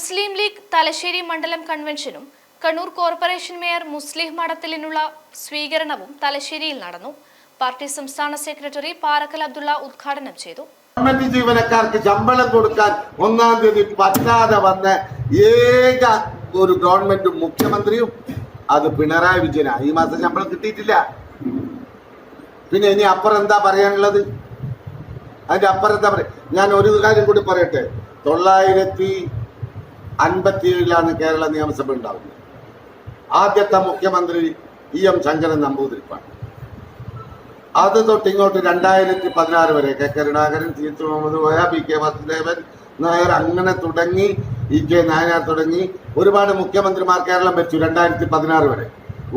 മുസ്ലിം league Thalassery മണ്ഡലം കൺവെൻഷനും Kannur corporation mayor Muslih മഠത്തിലിനുള്ള സ്വീകരണവും തലശ്ശേരിയിൽ നടന്നു. പാർട്ടി സംസ്ഥാന സെക്രട്ടറി പാറക്കൽ അബ്ദുള്ള ഉദ്ഘാടനം ചെയ്തു. ഗവൺമെന്റ് ജീവനക്കാർക്ക് ശമ്പളം കൊടുക്കാൻ ഒന്നാം തീയതി പറ്റാതെ വന്ന ഏക ഒരു ഗവൺമെന്റ് മുഖ്യമന്ത്രിയും അത് പിണറായി വിജയനാണ് ഈ മാസം ശമ്പളം കിട്ടിയിട്ടില്ല. പിന്നെ ഇനി അപ്പുറം എന്താ പറയാനുള്ളത്? അതിന്റെ അപ്പുറം എന്താ പറയാ? ഞാൻ ഒരു കാര്യം കൂടി പറയട്ടെ. തൊള്ളായിരത്തി അൻപത്തി ഏഴിലാണ് കേരള നിയമസഭ ഉണ്ടാവുന്നത്. ആദ്യത്തെ മുഖ്യമന്ത്രി ഇ എം ശങ്കരൻ നമ്പൂതിരിപ്പാണ്. അത് തൊട്ടിങ്ങോട്ട് രണ്ടായിരത്തി പതിനാറ് വരെ K Karunakaran C H Muhammad Koya P K Vasudevan Nair അങ്ങനെ തുടങ്ങി ഇ കെ നായനാർ തുടങ്ങി ഒരുപാട് മുഖ്യമന്ത്രിമാർ കേരളം വെച്ചു രണ്ടായിരത്തി പതിനാറ് വരെ.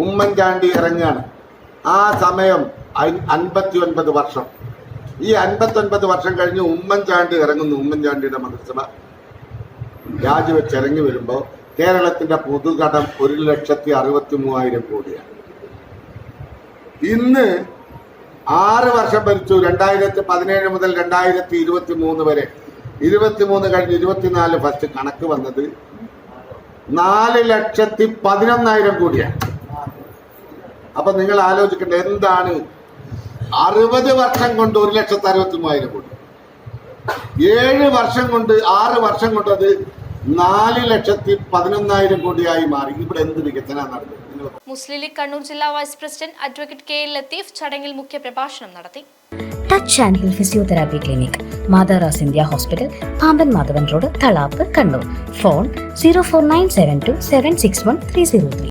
ഉമ്മൻചാണ്ടി ഇറങ്ങുകയാണ്. ആ സമയം അൻപത്തി ഒൻപത് വർഷം. ഈ അൻപത്തി ഒൻപത് വർഷം കഴിഞ്ഞ് ഉമ്മൻചാണ്ടി ഇറങ്ങുന്നു ഉമ്മൻചാണ്ടിയുടെ മന്ത്രിസഭ. രാജിവെച്ച് ഇറങ്ങി വരുമ്പോൾ കേരളത്തിന്റെ പൊതുകടം ഒരു ലക്ഷത്തി അറുപത്തി മൂവായിരം കോടിയാണ്. ഇന്ന് ആറ് വർഷം ഭരിച്ചു രണ്ടായിരത്തി പതിനേഴ് മുതൽ രണ്ടായിരത്തി ഇരുപത്തി മൂന്ന് വരെ. ഇരുപത്തി മൂന്ന് കഴിഞ്ഞ് ഇരുപത്തിനാല് ഫസ്റ്റ് കണക്ക് വന്നത് നാല് ലക്ഷത്തി പതിനൊന്നായിരം കോടിയാണ്. അപ്പൊ നിങ്ങൾ ആലോചിക്കേണ്ട എന്താണ്? അറുപത് വർഷം കൊണ്ട് ഒരു ലക്ഷത്തി അറുപത്തി മൂവായിരം കോടി. ഏഴ് വർഷം കൊണ്ട് ആറ് വർഷം കൊണ്ട് അത് നാല് ലക്ഷത്തി പതിനൊന്നായിരം കോടിയായി മാറി. ഇവിടെ എന്ത് വികസനം നിങ്ങൾ മുസ്ലിം ലീഗ് കണ്ണൂർ ജില്ലാ vice president advocate K L Latheef ചടങ്ങിൽ മുഖ്യ പ്രഭാഷണം നടത്തി. Touch and heal physiotherapy clinic മാതാറാസ് India hospital Pamban Madhavan road Thalap Kannur. Phone zero four nine seven two seven six one three zero three.